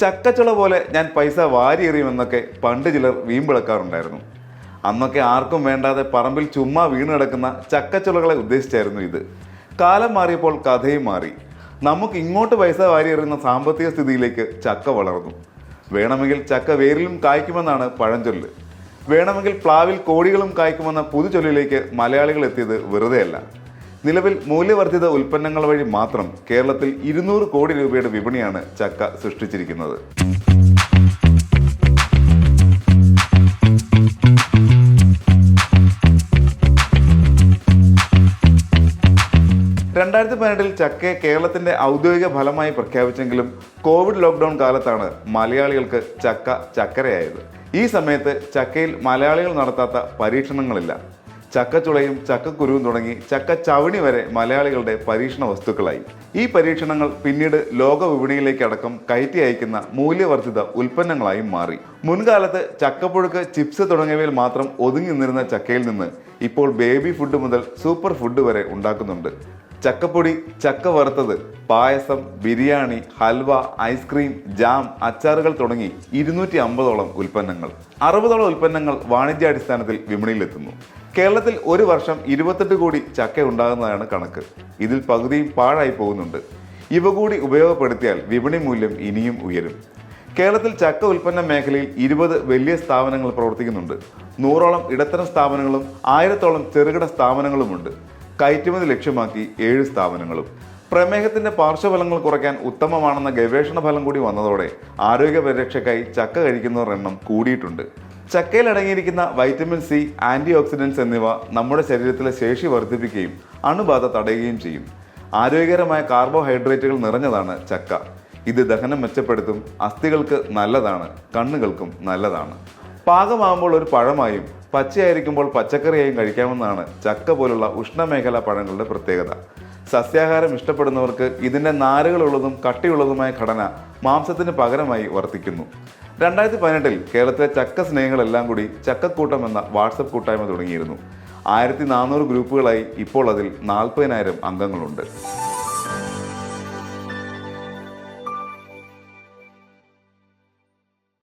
ചക്കച്ചുള പോലെ ഞാൻ പൈസ വാരിയെറിയുമെന്നൊക്കെ പണ്ട് ചിലർ വീമ്പിളക്കാറുണ്ടായിരുന്നു. അന്നൊക്കെ ആർക്കും വേണ്ടാതെ പറമ്പിൽ ചുമ്മാ വീണ് കിടക്കുന്ന ചക്കച്ചുളകളെ ഉദ്ദേശിച്ചായിരുന്നു ഇത്. കാലം മാറിയപ്പോൾ കഥയും മാറി. നമുക്ക് ഇങ്ങോട്ട് പൈസ വാരിയെറിയുന്ന സാമ്പത്തിക സ്ഥിതിയിലേക്ക് ചക്ക വളർന്നു. വേണമെങ്കിൽ ചക്ക വേരിലും കായ്ക്കുമെന്നാണ് പഴഞ്ചൊല്ല്. വേണമെങ്കിൽ പ്ലാവിൽ കോടികളും കായ്ക്കുമെന്ന പുതുചൊല്ലിലേക്ക് മലയാളികൾ എത്തിയത് വെറുതെയല്ല. നിലവിൽ മൂല്യവർദ്ധിത ഉൽപ്പന്നങ്ങൾ വഴി മാത്രം കേരളത്തിൽ ഇരുന്നൂറ് കോടി രൂപയുടെ വിപണിയാണ് ചക്ക സൃഷ്ടിച്ചിരിക്കുന്നത്. രണ്ടായിരത്തി പതിനെട്ടിൽ ചക്കയെ കേരളത്തിന്റെ ഔദ്യോഗിക ഫലമായി പ്രഖ്യാപിച്ചെങ്കിലും കോവിഡ് ലോക്ക്ഡൌൺ കാലത്താണ് മലയാളികൾക്ക് ചക്ക ചക്കരയായത്. ഈ സമയത്ത് ചക്കയിൽ മലയാളികൾ നടത്താത്ത പരീക്ഷണങ്ങളില്ല. ചക്കച്ചുളയും ചക്കക്കുരുവും തുടങ്ങി ചക്ക ചവണി വരെ മലയാളികളുടെ പരീക്ഷണ വസ്തുക്കളായി. ഈ പരീക്ഷണങ്ങൾ പിന്നീട് ലോക വിപണിയിലേക്കടക്കം കയറ്റി അയക്കുന്ന മൂല്യവർദ്ധിത ഉൽപ്പന്നങ്ങളായും മാറി. മുൻകാലത്ത് ചക്കപ്പുഴുക്ക് ചിപ്സ് തുടങ്ങിയവയിൽ മാത്രം ഒതുങ്ങി നിന്നിരുന്ന ചക്കയിൽ നിന്ന് ഇപ്പോൾ ബേബി ഫുഡ് മുതൽ സൂപ്പർ ഫുഡ് വരെ ഉണ്ടാക്കുന്നുണ്ട്. ചക്കപ്പൊടി ചക്ക വറുത്തത് payasam biryani halwa ice cream jam അച്ചാറുകൾ തുടങ്ങി ഇരുന്നൂറ്റി അമ്പതോളം ഉൽപ്പന്നങ്ങൾ. അറുപതോളം ഉൽപ്പന്നങ്ങൾ വാണിജ്യാടിസ്ഥാനത്തിൽ വിപണിയിലെത്തുന്നു. കേരളത്തിൽ ഒരു വർഷം ഇരുപത്തെട്ട് കോടി ചക്ക ഉണ്ടാകുന്നതാണ് കണക്ക്. ഇതിൽ പകുതിയും പാഴായി പോകുന്നുണ്ട്. ഇവ കൂടി ഉപയോഗപ്പെടുത്തിയാൽ വിപണി മൂല്യം ഇനിയും ഉയരും. കേരളത്തിൽ ചക്ക ഉൽപ്പന്ന മേഖലയിൽ ഇരുപത് വലിയ സ്ഥാപനങ്ങൾ പ്രവർത്തിക്കുന്നുണ്ട്. നൂറോളം ഇടത്തരം സ്ഥാപനങ്ങളും ആയിരത്തോളം ചെറുകിട സ്ഥാപനങ്ങളുമുണ്ട്. കയറ്റുമതി ലക്ഷ്യമാക്കി ഏഴ് സ്ഥാപനങ്ങളും. പ്രമേഹത്തിന്റെ പാർശ്വഫലങ്ങൾ കുറയ്ക്കാൻ ഉത്തമമാണെന്ന ഗവേഷണ ഫലം കൂടി വന്നതോടെ ആരോഗ്യ പരിരക്ഷയ്ക്കായി ചക്ക കഴിക്കുന്നവർ എണ്ണം കൂടിയിട്ടുണ്ട്. ചക്കയിൽ അടങ്ങിയിരിക്കുന്ന വൈറ്റമിൻ സി ആന്റി ഓക്സിഡൻസ് എന്നിവ നമ്മുടെ ശരീരത്തിലെ ശേഷി വർദ്ധിപ്പിക്കുകയും അണുബാധ തടയുകയും ചെയ്യും. ആരോഗ്യകരമായ കാർബോഹൈഡ്രേറ്റുകൾ നിറഞ്ഞതാണ് ചക്ക. ഇത് ദഹനം മെച്ചപ്പെടുത്തും അസ്ഥികൾക്ക് നല്ലതാണ് കണ്ണുകൾക്കും നല്ലതാണ്. പാകമാകുമ്പോൾ ഒരു പഴമായും പച്ചയായിരിക്കുമ്പോൾ പച്ചക്കറിയായും കഴിക്കാമെന്നാണ് ചക്ക പോലുള്ള ഉഷ്ണമേഖലാ പഴങ്ങളുടെ പ്രത്യേകത. സസ്യാഹാരം ഇഷ്ടപ്പെടുന്നവർക്ക് ഇതിന്റെ നാരുകളുള്ളതും കട്ടിയുള്ളതുമായ ഘടന മാംസത്തിന് പകരമായി വർത്തിക്കുന്നു. രണ്ടായിരത്തി പതിനെട്ടിൽ കേരളത്തിലെ ചക്ക സ്നേഹങ്ങളെല്ലാം കൂടി ചക്കക്കൂട്ടം എന്ന വാട്സപ്പ് കൂട്ടായ്മ തുടങ്ങിയിരുന്നു. ആയിരത്തി നാനൂറ് ഗ്രൂപ്പുകളായി ഇപ്പോൾ അതിൽ നാൽപ്പതിനായിരം അംഗങ്ങളുണ്ട്.